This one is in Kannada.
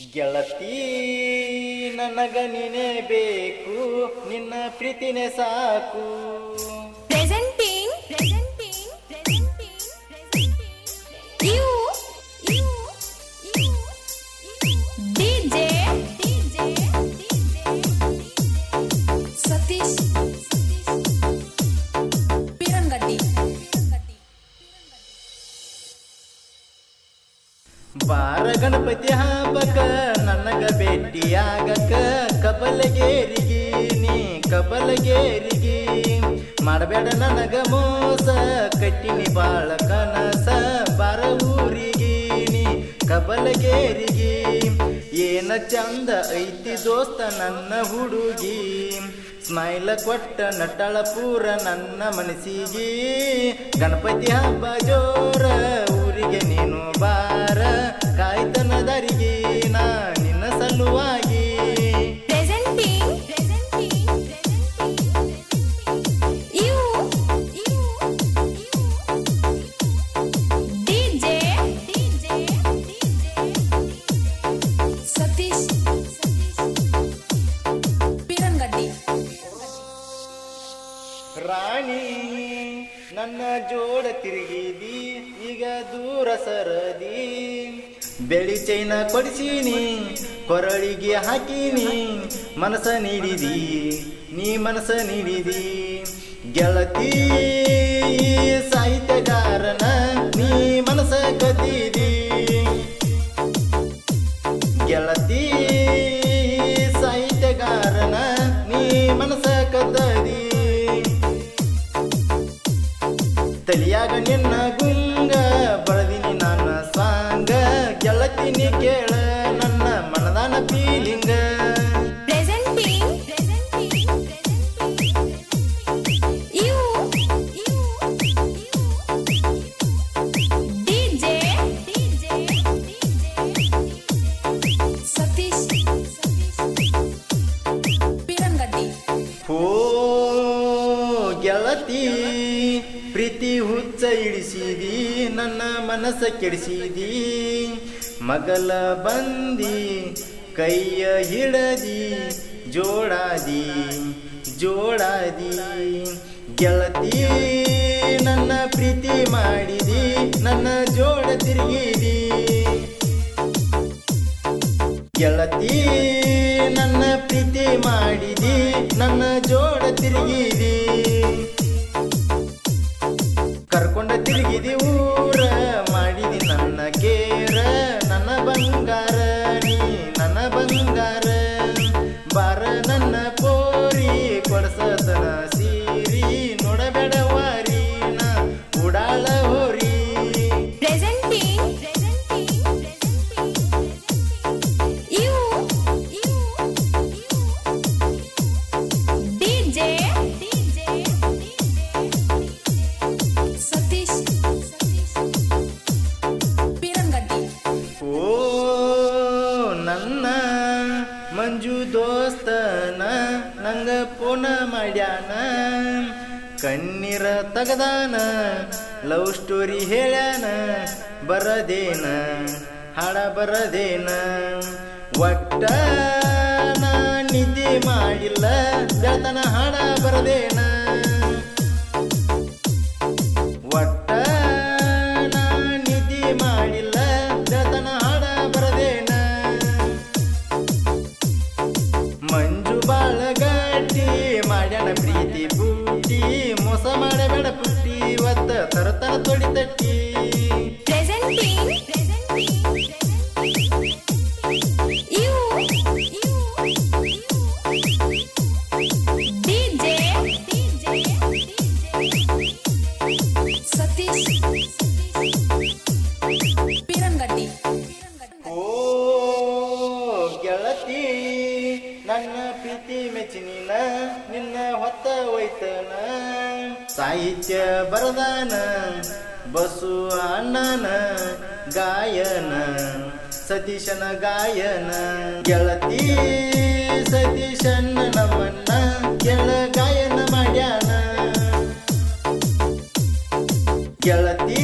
ಗೆಳತಿ ನನಗ ನಿನೇ ಬೇಕು ನಿನ್ನ ಪ್ರೀತಿನೇ ಸಾಕು. ಬಾರ ಗಣಪತಿ ಹಬ್ಬಕ ನನಗ ಭೇಟಿಯಾಗಕ ಕಬಲಗೇರಿಗೆ ನೀ ಕಬಲಗೇರಿಗೆ ಮಾಡಬೇಡ ನನಗ ಮೋಸ, ಕಟ್ಟಿನಿ ಬಾಳ ಕನಸ, ಬಾರ ಊರಿಗೆ ನೀ ಕಬಲಗೇರಿಗೆ. ಏನ ಚಂದ ಐತಿ ದೋಸ್ತ ನನ್ನ ಹುಡುಗಿ, ಸ್ಮೈಲ ಕೊಟ್ಟ ನಟಳ ಪೂರ ನನ್ನ ಮನಸ್ಸಿಗೆ. ಗಣಪತಿ ಹಬ್ಬ ಜೋರ, ಊರಿಗೆ ನೀನು ಬಾರ ಗಾಯಿತನದ ರೀ ನಿನ್ನ ತನು ಆಗೇ ಬಂತು ಅಂತ ಬಂತು ಅಂತ ಬಂತು ಅಂತ ಬಂತಿ ಅಂತ ಬಂತು ಅಂತ ಬಂತು ರಾಣಿ ನನ್ನ ಜೋಡ ತಿರುಗಿದಿ ಈಗ ದೂರ ಸರದಿ. ಬೆಳಿ ಚೈನ ಕೊಡಿಸೀನಿ, ಕೊರಳಿಗೆ ಹಾಕೀನಿ, ಮನಸ ನೀಡಿದಿ, ನೀ ಮನಸ ನೀಡಿದಿ. ಗೆಳತಿ ಸಾಹಿತ್ಯಗಾರನ ನೀ ಮನಸ ಕದ್ದಿದಿ. ಗೆಳತಿ ಸಾಹಿತ್ಯಗಾರನ ನೀ ಮನಸ ಕದ್ದದಿ. ತಲಿಯಾಗ ನಿನ್ನ ಗುಂಗ ಪ್ರೀತಿ ಹುಚ್ಚ ಇಡಿಸಿದಿ, ನನ್ನ ಮನಸ್ಸ ಕೆಡಿಸಿದಿ. ಮಗಲ ಬಂದಿ, ಕೈಯ ಹಿಡದಿ, ಜೋಡಾದಿ ಜೋಡಾದಿ. ಗೆಳತಿ, ನನ್ನ ಪ್ರೀತಿ ಮಾಡಿದಿ, ನನ್ನ ಜೋಡ ತಿರುಗಿದಿ. ಗೆಳತಿ, ನನ್ನ ಪ್ರೀತಿ ಮಾಡಿದಿ, ನನ್ನ ಜೋಡ ತಿರುಗಿದಿ. ಕರ್ಕೊಂಡ ತಿರುಗಿದಿ ಮಂಜು ದೋಸ್ತನ ನಂಗ ಪೋನ ಮಾಡ್ಯಾನ. ಕಣ್ಣೀರ ತಗದಾನ, ಲವ್ ಸ್ಟೋರಿ ಹೇಳ್ಯಾನ, ಬರದೇನ, ಹಾಡ ಬರದೇನ. ಒಟ್ಟ ನಿದ್ದೆ ಮಾಡಿಲ್ಲ, ಬೆಳತನ ಹಾಡ ಬರದೇನ. ಗೆಳತಿ, ನನ್ನ ಪ್ರೀತಿ ಮೆಚ್ಚಿನಿನ, ನಿನ್ನ ಹೊತ್ತ ಒಯ್ತನ ಸಾಹಿತ್ಯ ಬರದಾನ, ಬಸು ಅಣ್ಣನ ಗಾಯನ, ಸತೀಶನ ಗಾಯನ. ಗೆಳತಿ ಸತೀಶನ ಗೆಳತಿ